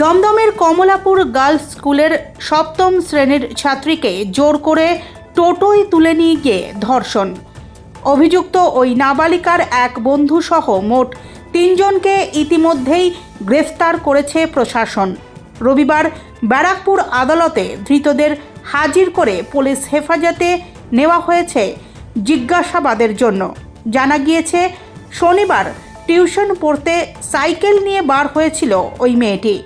দমদমের Kamalapur girls স্কুলের সপ্তম শ্রেণির ছাত্রীকে জোর করে টোটোয় তুলে নিয়ে গিয়ে ধর্ষণ। অভিযুক্ত ওই নাবালিকার এক বন্ধু সহ মোট তিনজনকে ইতিমধ্যেই গ্রেফতার করেছে প্রশাসন। রবিবার ব্যারাকপুর আদালতে ধৃতদের হাজির করে পুলিশ হেফাজতে নেওয়া হয়েছে জিজ্ঞাসাবাদের জন্য। জানা গিয়েছে, শনিবার টিউশন পড়তে সাইকেল নিয়ে বার হয়েছিল ওই মেয়েটি।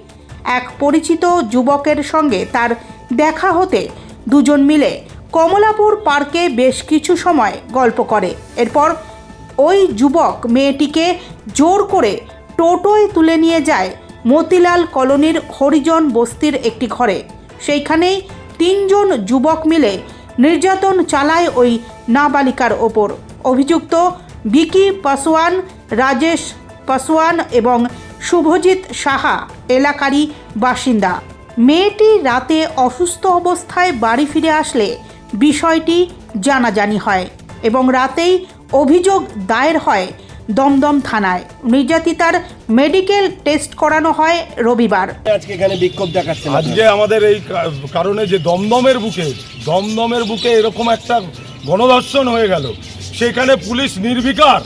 এক পরিচিত যুবকের সঙ্গে তার দেখা হতে দুজন মিলে কমলাপুর পার্কে বেশ কিছু সময় গল্প করে। এরপর ওই যুবক মেয়েটিকে জোর করে টোটোয় তুলে নিয়ে যায় মতিলাল কলোনির হরিজন বস্তির একটি ঘরে। সেইখানেই তিনজন যুবক মিলে নির্যাতন চালায় ওই নাবালিকার ওপর। অভিযুক্ত বিকি পাসওয়ান, রাজেশ পাসওয়ান এবং শুভজিৎ সাহা এলাকারই বাসিন্দা। মেয়েটি রাতে অসুস্থ অবস্থায় বাড়ি ফিরে আসলে বিষয়টি জানাজানি হয় এবং রাতেই অভিযোগ দায়ের হয় দমদম থানায়। নির্যাতিতার মেডিকেল টেস্ট করানো হয় রবিবার। আজকে এখানে বিক্ষোভ দেখাচ্ছেন আজকে আমাদের এই কারণে যে দমদমের বুকে দমদমের বুকে এরকম একটা গণধর্ষণ হয়ে গেল সেখানে পুলিশ নির্বিকার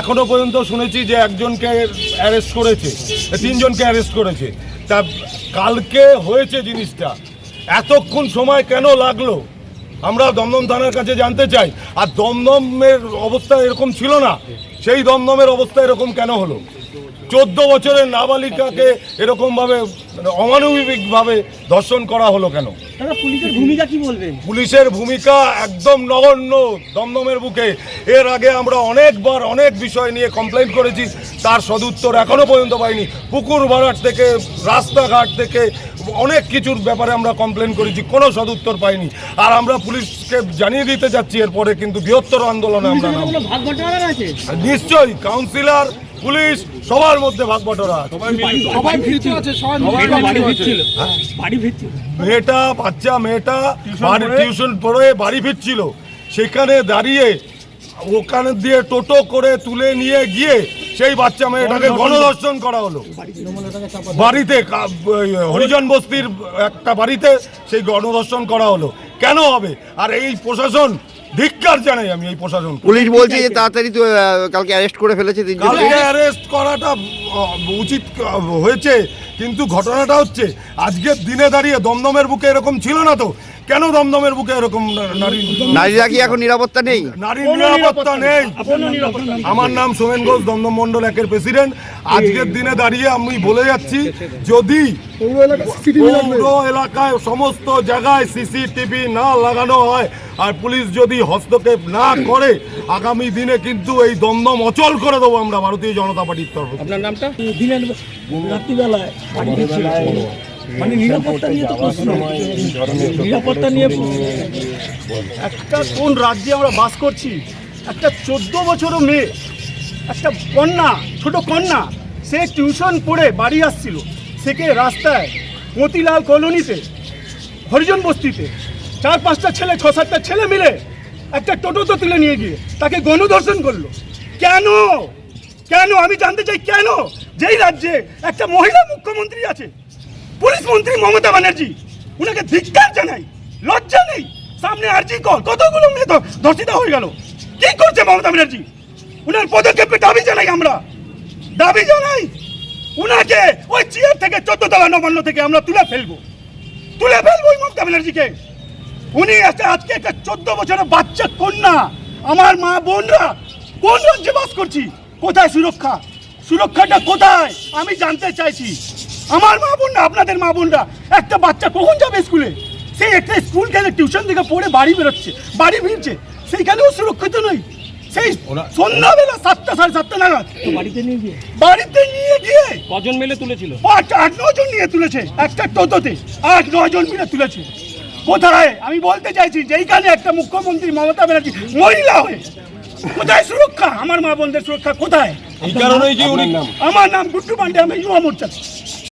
এখনও পর্যন্ত শুনেছি যে একজনকে অ্যারেস্ট করেছে তিনজনকে অ্যারেস্ট করেছে। তা কালকে হয়েছে জিনিসটা। এতক্ষণ সময় কেন লাগল? আমরা দমদম থানার কাছে জানতে চাই। আর দমদমের অবস্থা এরকম ছিল না। সেই দমদমের অবস্থা এরকম কেন হলো? চোদ্দ বছরের নাবালিকাকে এরকম ভাবে অমানবিক ভাবে ধর্ষণ করা হলো কেন? পুলিশের ভূমিকা কি বলবেন? পুলিশের ভূমিকা একদম নগণ্য দমদমের বুকে। এর আগে আমরা অনেকবার অনেক বিষয় নিয়ে কমপ্লেন করেছি তার সদুত্তর এখনও পর্যন্ত পাইনি। পুকুর ভাড়ার থেকে রাস্তাঘাট থেকে অনেক কিছুর ব্যাপারে আমরা কমপ্লেন করেছি কোনো সদুত্তর পাইনি। আর আমরা পুলিশকে জানিয়ে দিতে যাচ্ছি এরপরে কিন্তু বৃহত্তর আন্দোলনে আমরা নিশ্চয়ই কাউন্সিলর পুলিশ সবার মধ্যে ভাগ বটরা সবাই ফিরতে আছে সবাই বাড়ি ফিরছিল বাড়ি ফিরছিল মেয়েটা বাচ্চা মেয়েটা বাড়ি টিউশন পড়ে বাড়ি ফিরছিল। সেখানে দাঁড়িয়ে ওখানে দিয়ে টোটো করে তুলে নিয়ে গিয়ে সেই বাচ্চা মেয়েটাকে গণধর্ষণ করা হলো। বাড়িতে হরিজন বস্তির একটা বাড়িতে সেই গণধর্ষণ করা হলো। কেন হবে? আর এই প্রশাসন ধিক্কার জানাই আমি এই প্রশাসন পুলিশ বলছে যে তাড়াতাড়ি তো কালকে অ্যারেস্ট করে ফেলেছে তিনজন কালকে অ্যারেস্ট করাটা উচিত হয়েছে। কিন্তু ঘটনাটা হচ্ছে আজকের দিনে দাঁড়িয়ে দমদমের বুকে এরকম ছিল না তো? কেন দমদমের বুকে এরকম নারী নারীরা কি এখন নিরাপত্তা নেই? নারীর নিরাপত্তা নেই। আমার নাম সোমেন ঘোষ দমদম মন্ডল একের প্রেসিডেন্ট। আজকের দিনে দাঁড়িয়ে আমি বলে যাচ্ছি যদি পৌর এলাকায় সমস্ত জায়গায় সিসিটিভি না লাগানো হয় আর পুলিশ যদি হস্তক্ষেপ না করে আগামী দিনে কিন্তু এই দমদম অচল করে দেবো আমরা ভারতীয় জনতা পার্টির তরফ আপনার নামটা? দিনের রাত্রিবেলায় মানে নিরাপত্তা নিয়ে তো প্রশ্ন নিরাপত্তা নিয়ে একটা কোন রাজ্যে আমরা বাস করছি? একটা চোদ্দ বছরও মেয়ে একটা কন্যা ছোট কন্যা সে টিউশন পড়ে বাড়ি আসছিল। সেকে রাস্তায় মতিলাল কলোনিতে হরিজন বস্তিতে চার পাঁচটা ছেলে ছ সাতটা ছেলে মিলে একটা টোটোতে তুলে নিয়ে গিয়ে তাকে গণধর্ষণ করল। কেন? কেন? আমি জানতে চাই কেন? যেই রাজ্যে একটা মহিলা মুখ্যমন্ত্রী আছে, পুলিশ মন্ত্রী মমতা ব্যানার্জি, উনাকে ধিক্কার জানাই, লজ্জা নেই। সামনে আর জি কর, কতগুলো মেয়ে হয়ে গেল? কি করছে মমতা ব্যানার্জি? উনার পদক্ষেপে দাবি জানাই আমরা। দাবি জানাই, উনাকে ওই চেয়ার থেকে চোদ্দ তলা নবান্ন থেকে আমরা তুলে ফেলব। তুলে ফেলব ওই মমতা ব্যানার্জিকে। উনি আছে আজকে একটা চোদ্দ বছরের বাচ্চা কন্যা। আমার মা বোনরা, কোন রাজ্যে বাস করছি? কোথায় সুরক্ষা? সুরক্ষাটা কোথায়? আমি জানতে চাইছি। আমার মা বোনরা আপনাদের মা বোনরা একটা বাচ্চা কখন যাবে স্কুলে? সেই একটা স্কুল থেকে টিউশন থেকে পড়ে বাড়ি বেরোচ্ছে বাড়ি ফিরছে সেইখানেও সুরক্ষিত নই। সেই সন্ধ্যাবেলা সাতটা সাড়ে সাতটা নাগাদ। বাড়িতে নিয়ে গিয়ে? বাড়িতে নিয়ে গিয়ে কজন মিলে তুলেছিল? আট আট নজন নিয়ে তুলেছে একটা টোটোতে। আট নজন মিলে তুলেছে। কোথায়? আমি বলতে চাইছি যেইখানে একটা মুখ্যমন্ত্রী মমতা ব্যানার্জি মহিলা হয়ে কোথায় সুরক্ষা? আমার মা বোনদের সুরক্ষা কোথায়? এই কারণেই কি উনি আমার নাম গুড্ডু পান্ডে আমি যুব মোর্চা